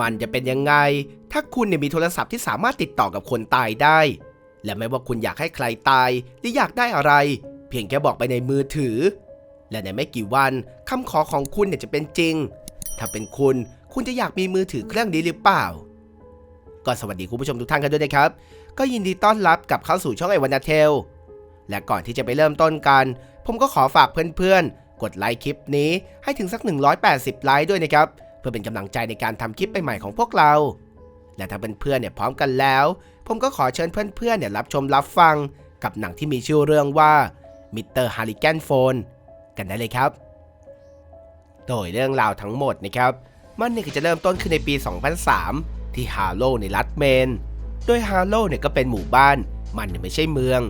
มันจะเป็นยังไง ถ้าคุณเนี่ยมีโทรศัพท์ที่สามารถติดต่อกับคนตายได้ และไม่ว่าคุณอยากให้ใครตายหรืออยากได้อะไร เพียงแค่บอกไปในมือถือ และในไม่กี่วันคำขอของคุณเนี่ยจะเป็นจริง ถ้าเป็นคุณคุณจะอยากมีมือถือเครื่องนี้หรือเปล่า ก็สวัสดีคุณผู้ชมทุกท่านกันด้วยนะครับ ก็ยินดีต้อนรับกลับเข้าสู่ช่องไอวันนาเทล และก่อนที่จะไปเริ่มต้นกัน ผมก็ขอฝากเพื่อนๆ กดไลค์คลิปนี้ให้ถึงสัก 180 ไลค์ด้วยนะครับเพื่อเป็นกำลังใจในการทำคลิปใหม่ๆของพวกเรา และถ้าเพื่อนๆเนี่ยพร้อมกันแล้ว ผมก็ขอเชิญเพื่อนๆเนี่ยรับชมรับฟังกับหนังที่มีชื่อเรื่องว่ามิเตอร์ฮาริแกนโฟนกันได้เลยครับ โดยเรื่องราวทั้งหมดนะครับ มันเนี่ยจะเริ่มต้นขึ้นในปี 2003 ที่ฮาโลในรัฐเมน โดยฮาโลเนี่ยก็เป็นหมู่บ้าน มันเนี่ยไม่ใช่เมือง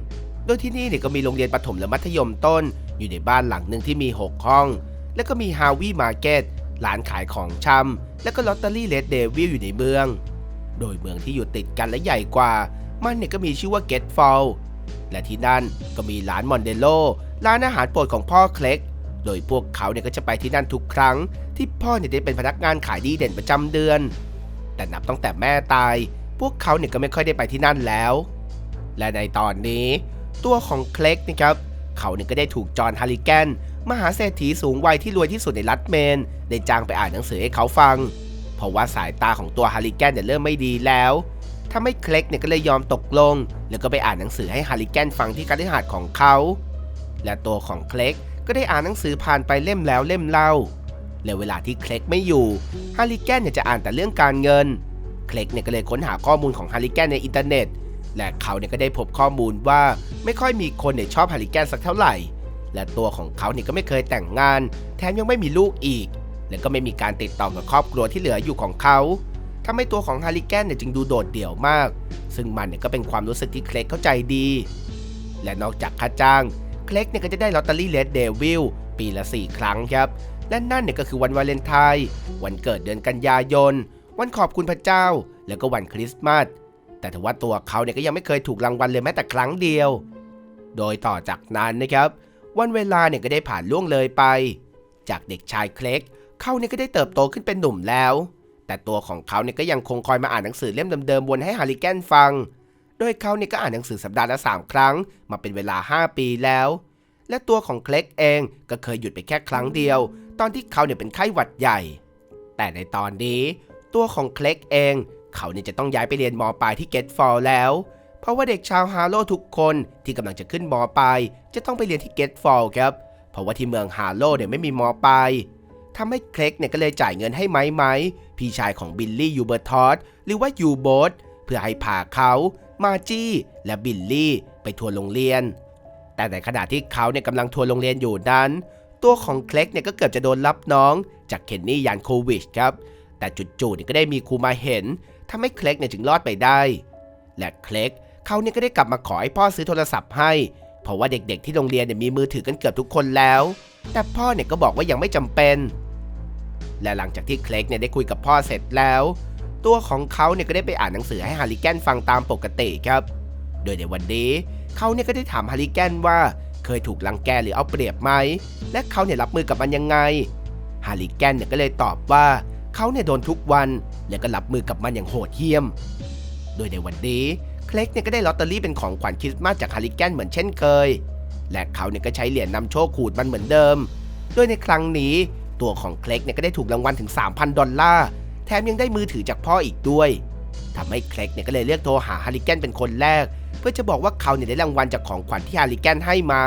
โดยที่นี่เนี่ยก็มีโรงเรียนประถมและมัธยมต้น อยู่ในบ้านหลังหนึ่งที่มี 6 ห้อง แล้วก็มีฮาวีมาร์เก็ต ร้านขายของชำแล้วก็ลอตเตอรี่เลดเดวิลอยู่ในเมือง โดยเมืองที่อยู่ติดกันและใหญ่กว่า มันเนี่ยก็มีชื่อว่าเกตฟอลและที่นั่นก็มีร้านมอนเดโลร้านอาหารโปรดของพ่อเคล็ก โดยพวกเขาเนี่ยก็จะไปที่นั่นทุกครั้ง ที่พ่อเนี่ยได้เป็นพนักงานขายดีเด่นประจำเดือน แต่นับตั้งแต่แม่ตาย พวกเขาเนี่ยก็ไม่ค่อยได้ไปที่นั่นแล้ว และในตอนนี้ ตัวของเคล็กนะครับ เขาเนี่ยก็ได้ถูกจอห์นฮาริแกนมหาเศรษฐีสูงวัยที่รวยที่สุดในรัฐเมน ได้จ้างไปอ่านหนังสือให้เขาฟัง เพราะว่าสายตาของตัวฮาริแกนเนี่ยเริ่มไม่ดีแล้วทำให้เคล็กเนี่ยก็เลยยอมตกลง แล้วก็ไปอ่านหนังสือให้ฮาริแกนฟังที่คฤหาสน์ของเขา และตัวของเคล็กก็ได้อ่านหนังสือผ่านไปเล่มแล้วเล่มเล่าและเวลาที่เคล็กไม่อยู่ฮาริแกนเนี่ยจะอ่านแต่เรื่องการเงิน เคล็กเนี่ยก็เลยค้นหาข้อมูลของฮาริแกนในอินเทอร์เน็ต และเขาเนี่ยก็ได้พบข้อมูลว่าไม่ค่อยมีคนเนี่ยชอบฮาริแกนสักเท่าไหร่ และตัวของเขาเนี่ยก็ไม่เคยแต่งงาน แถมยังไม่มีลูกอีก และก็ไม่มีการติดต่อกับครอบครัวที่เหลืออยู่ของเขาทำให้ตัวของฮาริแกนเนี่ยจึงดูโดดเดี่ยวมาก ซึ่งมันเนี่ยก็เป็นความรู้สึกที่เคล็กเข้าใจดี และนอกจากค่าจ้าง เคล็กเนี่ยก็จะได้ลอตเตอรี่เลดเดวิลปีละ 4 ครั้งครับและนั่นเนี่ยก็คือวันวาเลนไทน์ วันเกิดเดือนกันยายน วันขอบคุณพระเจ้า แล้วก็วันคริสต์มาส แต่ถือว่าตัวเขาเนี่ยก็ยังไม่เคยถูกรางวัลเลยแม้แต่ครั้งเดียว โดยต่อจากนั้นนะครับ วันเวลาเนี่ยก็ได้ผ่านล่วงเลยไป จากเด็กชายเคล็กเขาเนี่ยก็ได้เติบโตขึ้นเป็นหนุ่มแล้ว แต่ตัวของเขาเนี่ยก็ยังคงคอยมาอ่านหนังสือเล่มเดิมๆวนให้ฮาริแกนฟัง โดยเขาเนี่ยก็อ่านหนังสือสัปดาห์ละ3ครั้ง มาเป็นเวลา 5 ปีแล้ว และตัวของเคล็กเองก็เคยหยุดไปแค่ครั้งเดียว ตอนที่เขาเนี่ยเป็นไข้หวัดใหญ่ แต่ในตอนนี้ ตัวของเคล็กเอง เขาเนี่ยจะต้องย้ายไปเรียนมปลายที่เกตฟอลแล้ว เพราะว่าเด็กชาวฮาโลทุกคนที่กำลังจะขึ้นมปลายจะต้องไปเรียนที่เกตฟอลครับ เพราะว่าที่เมืองฮาโลเนี่ยไม่มีมปลายทำให้เคล็กเนี่ยก็เลยจ่ายเงินให้ไม้ไม้พี่ชายของบิลลี่ยูเบอร์ทอสหรือว่ายูโบสเพื่อให้พาเขามาจี้และบิลลี่ไปทัวร์โรงเรียน แต่ในขณะที่เขาเนี่ยกำลังทัวร์โรงเรียนอยู่นั้น ตัวของเคล็กเนี่ยก็เกือบจะโดนรับน้องจากเคนนี่ยานโควิชครับ แต่จู่ๆเนี่ยก็ได้มีครูมาเห็น ทำให้เคล็กเนี่ยจึงรอดไปได้ และเคล็กเขาเนี่ยก็ได้กลับมาขอให้พ่อซื้อโทรศัพท์ให้ เพราะว่าเด็กๆที่โรงเรียนเนี่ยมีมือถือกันเกือบทุกคนแล้ว แต่พ่อเนี่ยก็บอกว่ายังไม่จำเป็น และหลังจากที่เคล็กเนี่ยได้คุยกับพ่อเสร็จแล้ว ตัวของเขาเนี่ยก็ได้ไปอ่านหนังสือให้ฮาริแกนฟังตามปกติครับ โดยในวันนี้เขาเนี่ยก็ได้ถามฮาริแกนว่าเคยถูกลังแกหรือเอาเปรียบไหม และเขาเนี่ยรับมือกับมันยังไง ฮาริแกนเนี่ยก็เลยตอบว่าเขาเนี่ยโดนทุกวัน และก็รับมือกับมันอย่างโหดเหี้ยม โดยในวันนี้เคล็กเนี่ยก็ได้ลอตเตอรี่เป็นของขวัญคริสต์มาสจากฮาริแกนเหมือนเช่นเคย และเขาเนี่ยก็ใช้เหรียญนำโชคขูดมันเหมือนเดิม โดยในครั้งนี้ตัวของเคล็กเนี่ยก็ได้ถูกรางวัลถึง 3,000 ดอลลาร์ แถมยังได้มือถือจากพ่ออีกด้วยทำให้เคล็กเนี่ยก็เลยเลือกโทรหาฮาริแกนเป็นคนแรก เพื่อจะบอกว่าเขาเนี่ยได้รางวัลจากของขวัญที่ฮาริแกนให้มา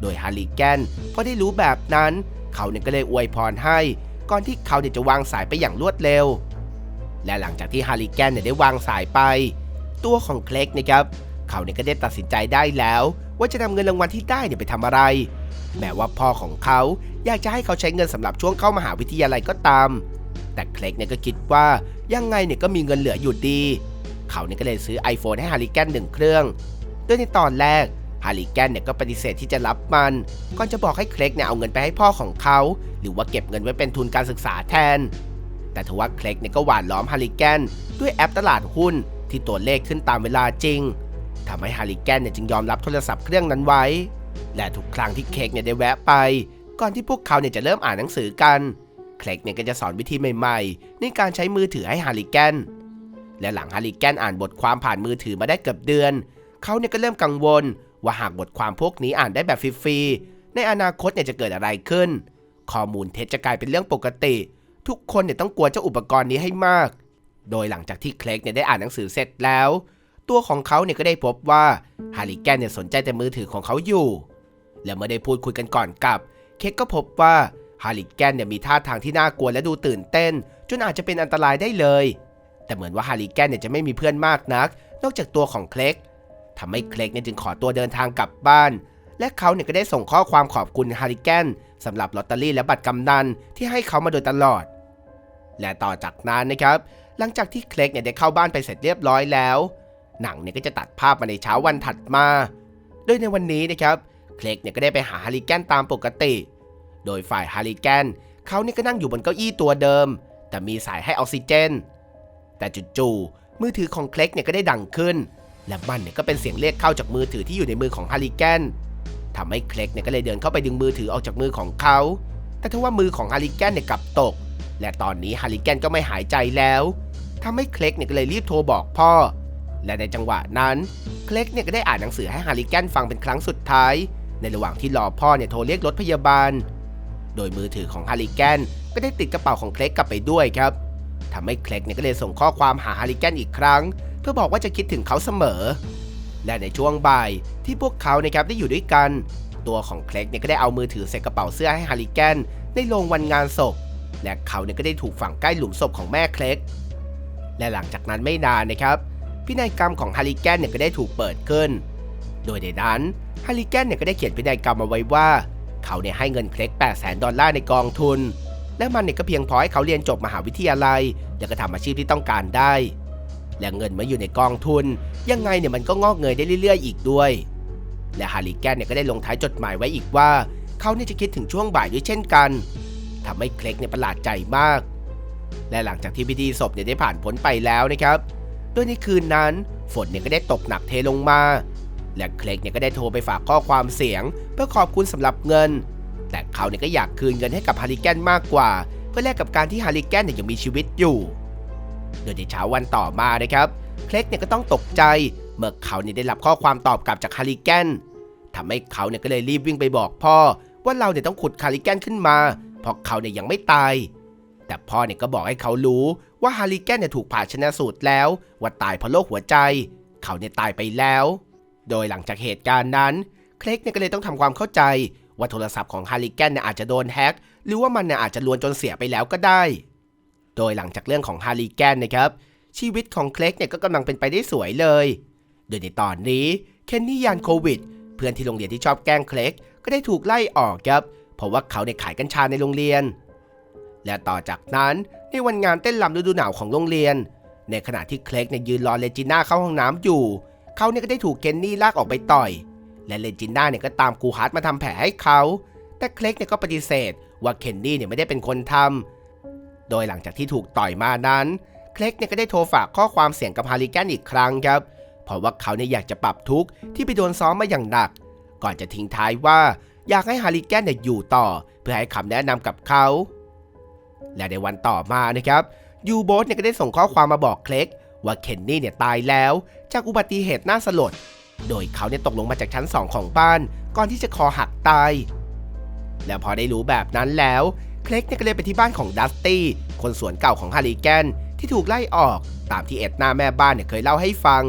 โดยฮาริแกนพอได้รู้แบบนั้น เขาเนี่ยก็เลยอวยพรให้ ก่อนที่เขาเนี่ยจะวางสายไปอย่างรวดเร็ว และหลังจากที่ฮาริแกนเนี่ยได้วางสายไป ตัวของเคล็กนะครับเขาเนี่ยก็ได้ตัดสินใจได้แล้ว ว่าจะนำเงินรางวัลที่ได้เนี่ยไปทำอะไร แม้ว่าพ่อของเขาอยากจะให้เขาใช้เงินสำหรับช่วงเข้ามหาวิทยาลัยก็ตาม แต่เคล็กเนี่ยก็คิดว่ายังไงเนี่ยก็มีเงินเหลืออยู่ดี เขาเนี่ยก็เลยซื้อ iPhone ให้ฮาริแกนหนึ่งเครื่องโดยในตอนแรกฮาริแกนเนี่ยก็ปฏิเสธที่จะรับมัน ก่อนจะบอกให้เคล็กเนี่ยเอาเงินไปให้พ่อของเขา หรือว่าเก็บเงินไว้เป็นทุนการศึกษาแทน แต่ทว่าเคล็กเนี่ยก็หวานล้อมฮาริแกนด้วยแอปตลาดหุ้นที่ตัวเลขขึ้นตามเวลาจริงทำให้ฮาริแกนเนี่ยจึงยอมรับโทรศัพท์เครื่องนั้นไว้ และทุกครั้งที่เค้กเนี่ยได้แวะไป ก่อนที่พวกเขาเนี่ยจะเริ่มอ่านหนังสือกันเคล็กเนี่ยก็จะสอนวิธีใหม่ๆ ในการใช้มือถือให้ฮาริแกนและหลังฮาริแกนอ่านบทความผ่านมือถือมาได้เกือบเดือน เขาเนี่ยก็เริ่มกังวล ว่าหากบทความพวกนี้อ่านได้แบบฟรีๆในอนาคตเนี่ยจะเกิดอะไรขึ้น ข้อมูลเท็จจะกลายเป็นเรื่องปกติ ทุกคนเนี่ยต้องกลัวเจ้าอุปกรณ์นี้ให้มาก โดยหลังจากที่เคลกเนี่ยได้อ่านหนังสือเสร็จแล้ว ตัวของเขาเนี่ยก็ได้พบว่าฮาริแกนเนี่ยสนใจแต่มือถือของเขาอยู่ และเมื่อได้พูดคุยกันก่อนกลับ เคกก็พบว่าฮาริแกนเนี่ยมีท่าทางที่น่ากลัวและดูตื่นเต้น จนอาจจะเป็นอันตรายได้เลย แต่เหมือนว่าฮาริแกนเนี่ยจะไม่มีเพื่อนมากนัก นอกจากตัวของเคลกทำให้เคลกเนี่ยจึงขอตัวเดินทางกลับบ้าน และเขาเนี่ยก็ได้ส่งข้อความขอบคุณฮาริแกนสำหรับลอตเตอรี่และบัตรกำนันที่ให้เขามาโดยตลอด และต่อจากนั้นนะครับ หลังจากที่เคลกเนี่ยได้เข้าบ้านไปเสร็จเรียบร้อยแล้ว หนังเนี่ยก็จะตัดภาพมาในเช้าวันถัดมา โดยในวันนี้นะครับ เคลกเนี่ยก็ได้ไปหาฮาริแกนตามปกติ โดยฝ่ายฮาริแกนเขาเนี่ยก็นั่งอยู่บนเก้าอี้ตัวเดิม แต่มีสายให้ออกซิเจน แต่จู่ๆมือถือของเคลกเนี่ยก็ได้ดังขึ้น และมันเนี่ยก็เป็นเสียงเรียกเข้าจากมือถือที่อยู่ในมือของฮาริแกนทำให้เคลกเนี่ยก็เลยเดินเข้าไปดึงมือถือออกจากมือของเขา แต่ทว่ามือของฮาริแกนเนี่ยกลับตก และตอนนี้ฮาริแกนก็ไม่หายใจแล้วทำให้เคล็กเนี่ยก็เลยรีบโทรบอกพ่อ และในจังหวะนั้น เคล็กเนี่ยก็ได้อ่านหนังสือให้ฮาริแกนฟังเป็นครั้งสุดท้าย ในระหว่างที่รอพ่อเนี่ยโทรเรียกรถพยาบาล โดยมือถือของฮาริแกนก็ได้ติดกระเป๋าของเคล็กกลับไปด้วยครับทำให้เคล็กเนี่ยก็เลยส่งข้อความหาฮาริแกนอีกครั้ง เพื่อบอกว่าจะคิดถึงเขาเสมอ และในช่วงบ่ายที่พวกเขานะครับได้อยู่ด้วยกัน ตัวของเคล็กเนี่ยก็ได้เอามือถือใส่กระเป๋าเสื้อให้ฮาริแกนในโรงวันงานศพ และเขาเนี่ยก็ได้ถูกฝังใกล้หลุมศพของแม่เคล็ก และหลังจากนั้นไม่นานนะครับ พินัยกรรมของฮาริแกนเนี่ยก็ได้ถูกเปิดขึ้น โดยในนั้นฮาริแกนเนี่ยก็ได้เขียนพินัยกรรมเอาไว้ว่า เขาเนี่ยให้เงินเคล็ก8 0 0 0 0ดอลลาร์ในกองทุน และมันเนี่ยก็เพียงพอให้เขาเรียนจบมหาวิทยาลัย แล้วก็ทำอาชีพที่ต้องการได้ และเงินมาอยู่ในกองทุน ยังไงเนี่ยมันก็งอกเงยได้เรื่อย ๆ อีกด้วย และฮาริแกนเนี่ยก็ได้ลงท้ายจดหมายไว้อีกว่า เขาเนี่ยจะคิดถึงช่วงบ่ายด้วยเช่นกัน ทำให้เคล็กเนี่ยประหลาดใจมาก และหลังจากที่พิธีศพเนี่ยได้ผ่านพ้นไปแล้วนะครับโดยในคืนนั้นฝนเนี่ยก็ได้ตกหนักเทลงมา และเคล็กเนี่ยก็ได้โทรไปฝากข้อความเสียง เพื่อขอบคุณสำหรับเงิน แต่เขาเนี่ยก็อยากคืนเงินให้กับฮาริแกนมากกว่า เพื่อแลกกับการที่ฮาริแกนเนี่ยยังมีชีวิตอยู่ โดยในเช้าวันต่อมานะครับเคล็กเนี่ยก็ต้องตกใจเมื่อเขาเนี่ยได้รับข้อความตอบกลับจากฮาริแกนทำให้เขาเนี่ยก็เลยรีบวิ่งไปบอกพ่อว่าเราเนี่ยต้องขุดฮาริแกนขึ้นมา เพราะเขาเนี่ยยังไม่ตาย แต่พ่อเนี่ยก็บอกให้เขารู้ว่าฮาริแกนเนี่ยถูกผ่าชนะสูตรแล้ว ว่าตายเพราะโรคหัวใจ เขาเนี่ยตายไปแล้ว โดยหลังจากเหตุการณ์นั้น เคลกเนี่ยก็เลยต้องทำความเข้าใจ ว่าโทรศัพท์ของฮาริแกนเนี่ยอาจจะโดนแฮ็กหรือว่ามันเนี่ยอาจจะลวนจนเสียไปแล้วก็ได้ โดยหลังจากเรื่องของฮาริแกนนะครับชีวิตของเคลกเนี่ยก็กำลังเป็นไปได้สวยเลย โดยในตอนนี้เคนนี่ยานโควิด เพื่อนที่โรงเรียนที่ชอบแกล้งเคลกก็ได้ถูกไล่ออกครับ เพราะว่าเขาเนี่ยขายกัญชาในโรงเรียน และต่อจากนั้นในวันงานเต้นรำฤดูหนาวของโรงเรียน ในขณะที่เคลกเนี่ยยืนรอเลจิน่าเข้าห้องน้ำอยู่ เขาเนี่ยก็ได้ถูกเคนนี่ลากออกไปต่อย และเลจิน่าเนี่ยก็ตามครูฮาร์ดมาทำแผลให้เขา แต่เคลกเนี่ยก็ปฏิเสธ ว่าเคนนี่เนี่ยไม่ได้เป็นคนทำโดยหลังจากที่ถูกต่อยมานั้น เคลกเนี่ยก็ได้โทรฝากข้อความเสียงกับฮาริแกนอีกครั้งครับเพราะว่าเขาเนี่ยอยากจะปรับทุกข์ที่ไปโดนซ้อมมาอย่างหนัก ก่อนจะทิ้งท้ายว่า อยากให้ฮาริแกนเนี่ยอยู่ต่อ เพื่อให้คำแนะนำกับเขา และในวันต่อมานะครับยูโบสเนี่ยก็ได้ส่งข้อความมาบอกเคล็กว่าเคนนี่เนี่ยตายแล้ว จากอุบัติเหตุน่าสลด โดยเขาเนี่ยตกลงมาจากชั้นสองของบ้าน ก่อนที่จะคอหักตาย และพอได้รู้แบบนั้นแล้ว เคล็กเนี่ยก็เลยไปที่บ้านของดัสตี้ คนสวนเก่าของฮาริแกนที่ถูกไล่ออก ตามที่เอ็ดนาแม่บ้านเนี่ยเคยเล่าให้ฟัง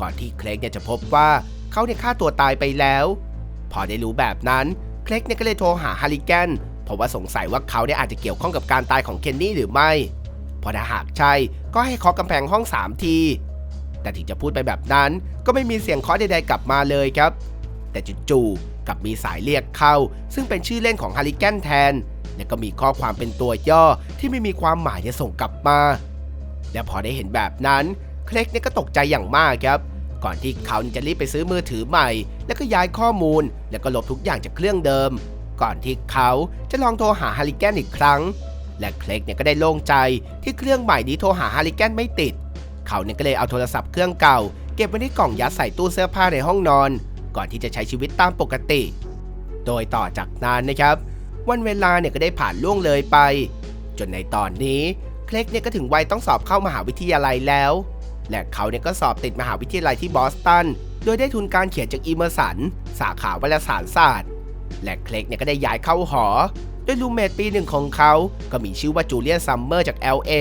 ก่อนที่เคล็กเนี่ยจะพบว่าเขาเนี่ยฆ่าตัวตายไปแล้ว พอได้รู้แบบนั้นเคล็กเนี่ยก็เลยโทรหาฮาริแกนเพราะว่าสงสัยว่าเขาเนี่ยอาจจะเกี่ยวข้องกับการตายของเคนนี่หรือไม่พราะถ้าหากใช่ก็ให้เคาะกำแพงห้อง 3 ที แต่ถึงจะพูดไปแบบนั้นก็ไม่มีเสียงเคาะใดๆกลับมาเลยครับ แต่จู่ๆกับมีสายเรียกเข้า ซึ่งเป็นชื่อเล่นของฮาริแกนแทน และก็มีข้อความเป็นตัวย่อที่ไม่มีความหมายจะส่งกลับมา และพอได้เห็นแบบนั้นเคล็กเนี่ยก็ตกใจอย่างมากครับ ก่อนที่เขาจะรีบไปซื้อมือถือใหม่ แล้วก็ย้ายข้อมูล แล้วก็ลบทุกอย่างจากเครื่องเดิม ก่อนที่เขาจะลองโทรหาฮาริแกนอีกครั้ง และเคลกเนี่ยก็ได้โล่งใจที่เครื่องใหม่นี้โทรหาฮาริแกนไม่ติด เขาเนี่ยก็เลยเอาโทรศัพท์เครื่องเก่า เก็บไว้ในกล่องยัดใส่ตู้เสื้อผ้าในห้องนอน ก่อนที่จะใช้ชีวิตตามปกติ โดยต่อจากนั้นนะครับ วันเวลาเนี่ยก็ได้ผ่านล่วงเลยไป จนในตอนนี้เคลกเนี่ยก็ถึงวัยต้องสอบเข้ามหาวิทยาลัยแล้ว และเขาเนี่ยก็สอบติดมหาวิทยาลัยที่บอสตัน โดยได้ทุนการเขียนจากอีเมอร์สัน สาขาวารสารศาสตร์ และเคลกเนี่ยก็ได้ย้ายเข้าหอ โดยรูเมทปีหนึ่งของเขา ก็มีชื่อว่าจูเลียนซัมเมอร์จาก LA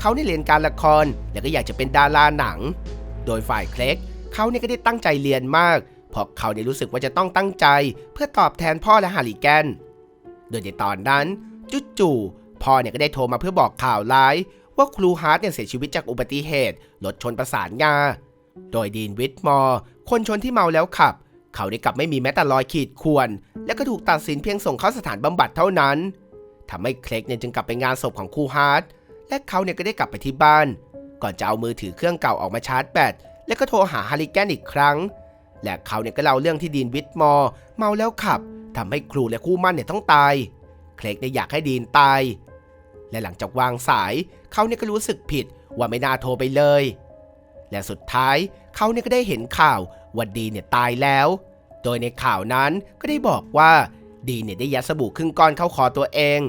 เขาได้เรียนการละคร และก็อยากจะเป็นดาราหนัง โดยฝ่ายเคลกเขาเนี่ยก็ได้ตั้งใจเรียนมาก เพราะเขาเนี่ยรู้สึกว่าจะต้องตั้งใจ เพื่อตอบแทนพ่อและฮาริแกน โดยในตอนนั้นจู่ๆพ่อเนี่ยก็ได้โทรมาเพื่อบอกข่าวร้าย ว่าครูฮาร์ดเนี่ยเสียชีวิตจากอุบัติเหตุรถชนประสานงา โดยดีนวิทมอร์ คนชนที่เมาแล้วขับ เขาได้กลับไม่มีแม้แต่รอยขีดข่วน และก็ถูกตัดสินเพียงส่งเข้าสถานบำบัดเท่านั้นทำให้เคลกเนี่ยจึงกลับไปงานศพของครูฮาร์ดและเขาเนี่ยก็ได้กลับไปที่บ้าน ก่อนจะเอามือถือเครื่องเก่าออกมาชาร์จแบตและก็โทรหาฮาริแกนอีกครั้ง และเขาเนี่ยก็เล่าเรื่องที่ดีนวิทมอร์เมาแล้วขับทำให้ครูและคู่มั่นเนี่ยต้องตาย เคลกเนี่ยอยากให้ดีนตาย และหลังจากวางสายเขาเนี่ยก็รู้สึกผิดว่าไม่น่าโทรไปเลย และสุดท้ายเขาเนี่ยก็ได้เห็นข่าวว่าดีเนี่ยตายแล้ว โดยในข่าวนั้นก็ได้บอกว่าดีเนี่ยได้ยัดสบู่ครึ่งก้อนเข้าคอตัวเอง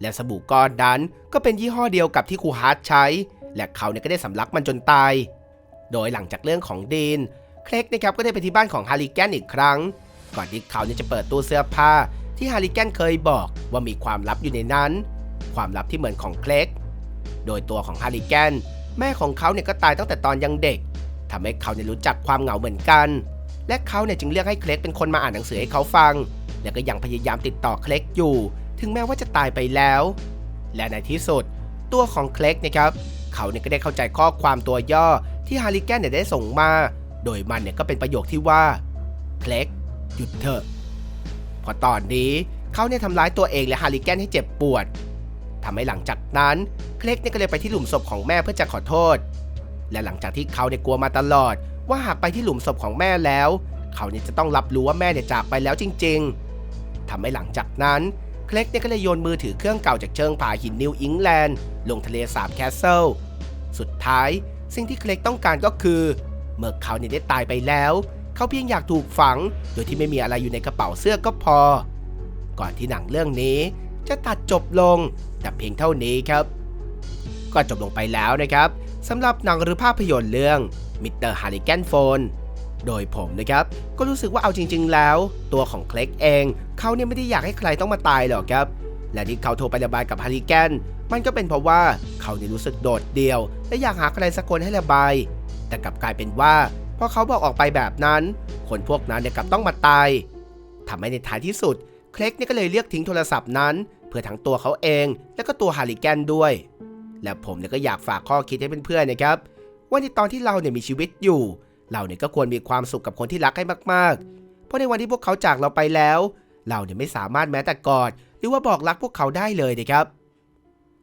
และสบู่ก้อนนั้นก็เป็นยี่ห้อเดียวกับที่ครูฮาร์ดใช้ และเขาเนี่ยก็ได้สำลักมันจนตาย โดยหลังจากเรื่องของดีนเคลกนะครับก็ได้ไปที่บ้านของฮาริแกนอีกครั้ง ก่อนที่เขาเนี่ยจะเปิดตู้เสื้อผ้าที่ฮาริแกนเคยบอกว่ามีความลับอยู่ในนั้น ความลับที่เหมือนของเคลกโดยตัวของฮาริแกน แม่ของเขาเนี่ยก็ตายตั้งแต่ตอนยังเด็กทำให้เขาเนี่ยรู้จักความเหงาเหมือนกัน และเขาเนี่ยจึงเลือกให้เคลกเป็นคนมาอ่านหนังสือให้เขาฟัง และก็ยังพยายามติดต่อเคลกอยู่ ถึงแม้ว่าจะตายไปแล้ว และในที่สุด ตัวของเคลกนะครับเขาเนี่ยก็ได้เข้าใจข้อความตัวย่อที่ฮาริแกนเนี่ยได้ส่งมา โดยมันเนี่ยก็เป็นประโยคที่ว่าเคลกหยุดเถอะเพอตอนนี้เขาเนี่ยทำร้ายตัวเองและฮาริแกนให้เจ็บปวด ทำให้หลังจากนั้นเคล็กเนี่ยก็เลยไปที่หลุมศพของแม่เพื่อจะขอโทษ และหลังจากที่เขาเนี่ยกลัวมาตลอด ว่าหากไปที่หลุมศพของแม่แล้ว เขาเนี่ยจะต้องรับรู้ว่าแม่เนี่ยจากไปแล้วจริง ๆทำให้หลังจากนั้นเคล็กเนี่ยก็เลยโยนมือถือเครื่องเก่าจากเชิงผาหินนิวอิงแลนด์ลงทะเลสาบแคสเซิลสุดท้าย สิ่งที่เคล็กต้องการก็คือ เมื่อเขาเนี่ยได้ตายไปแล้ว เขาเพียงอยากถูกฝัง โดยที่ไม่มีอะไรอยู่ในกระเป๋าเสื้อก็พอ ก่อนที่หนังเรื่องนี้ จะตัดจบลง แต่เพียงเท่านี้ครับ ก็จบลงไปแล้วนะครับสำหรับหนังหรือภาพยนตร์เรื่องมิสเตอร์ฮาริแกนโฟนโดยผมนะครับ ก็รู้สึกว่าเอาจริง ๆ แล้ว ตัวของเคล็กเองเขาเนี่ยไม่ได้อยากให้ใครต้องมาตายหรอกครับ และที่เขาโทรไประบายกับฮาริแกนมันก็เป็นเพราะว่าเขาเนี่ยรู้สึกโดดเดี่ยว และอยากหาใครสักคนให้ระบาย แต่กลับกลายเป็นว่าพอเขาบอกออกไปแบบนั้น คนพวกนั้นเนี่ยกลับต้องมาตายทำให้ในท้ายที่สุด เคลกเนี่ยก็เลยเลือกทิ้งโทรศัพท์นั้น เพื่อทั้งตัวเขาเอง และก็ตัวฮาริแกนด้วย และผมเนี่ยก็อยากฝากข้อคิดให้เพื่อนๆนะครับ ว่าในตอนที่เราเนี่ยมีชีวิตอยู่ เราเนี่ยก็ควรมีความสุขกับคนที่รักให้มากๆ เพราะในวันที่พวกเขาจากเราไปแล้ว เราเนี่ยไม่สามารถแม้แต่กอดหรือว่าบอกรักพวกเขาได้เลยนะครับ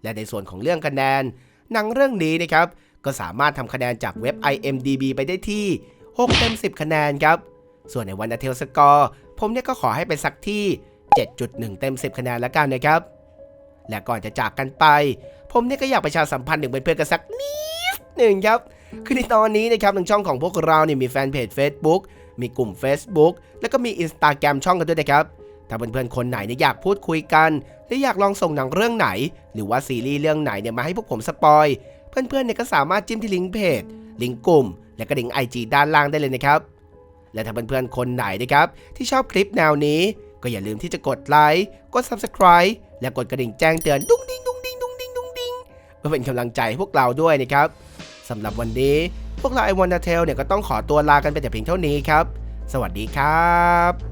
และในส่วนของเรื่องคะแนนหนังเรื่องนี้นะครับก็สามารถทำคะแนนจากเว็บ IMDB ไปได้ที่ 6 เต็ม 10 คะแนนครับ ส่วนในวันนาเทลสกอร์ ผมเนี่ยก็ขอให้ไปสักที่ 7.1 เต็ม 10 คะแนนแล้วกันนะครับ และก่อนจะจากกันไป ผมเนี่ยก็อยากประชาสัมพันธ์ถึงเพื่อนๆกันสักนิดหนึ่งครับ คือในตอนนี้นะครับทางช่องของพวกเราเนี่ยมีแฟนเพจ Facebook มีกลุ่ม Facebook แล้วก็มี Instagram ช่องกันด้วยนะครับ ถ้าเพื่อนๆคนไหนเนี่ยอยากพูดคุยกันหรืออยากลองส่งหนังเรื่องไหน หรือว่าซีรีส์เรื่องไหนเนี่ยมาให้พวกผมสปอยเพื่อนๆเนี่ยก็สามารถจิ้มที่ลิงก์เพจ ลิงก์กลุ่ม และก็ลิงก์ IG ด้านล่างได้เลยนะครับ และถ้าเพื่อนๆคนไหนนะครับที่ชอบคลิปแนวนี้ ก็อย่าลืมที่จะกดไลค์ กด Subscribe และกดกระดิ่งแจ้งเตือนดุ้งดิ้งดุ้งดิ้งดุ้งดิ้งดุ้งดิ้งเพื่อเป็นกำลังใจพวกเราด้วยนะครับสำหรับวันนี้ พวกเราไอวอนดาเทลเนี่ยก็ต้องขอตัวลากันไปแต่เพียงเท่านี้ครับ สวัสดีครับ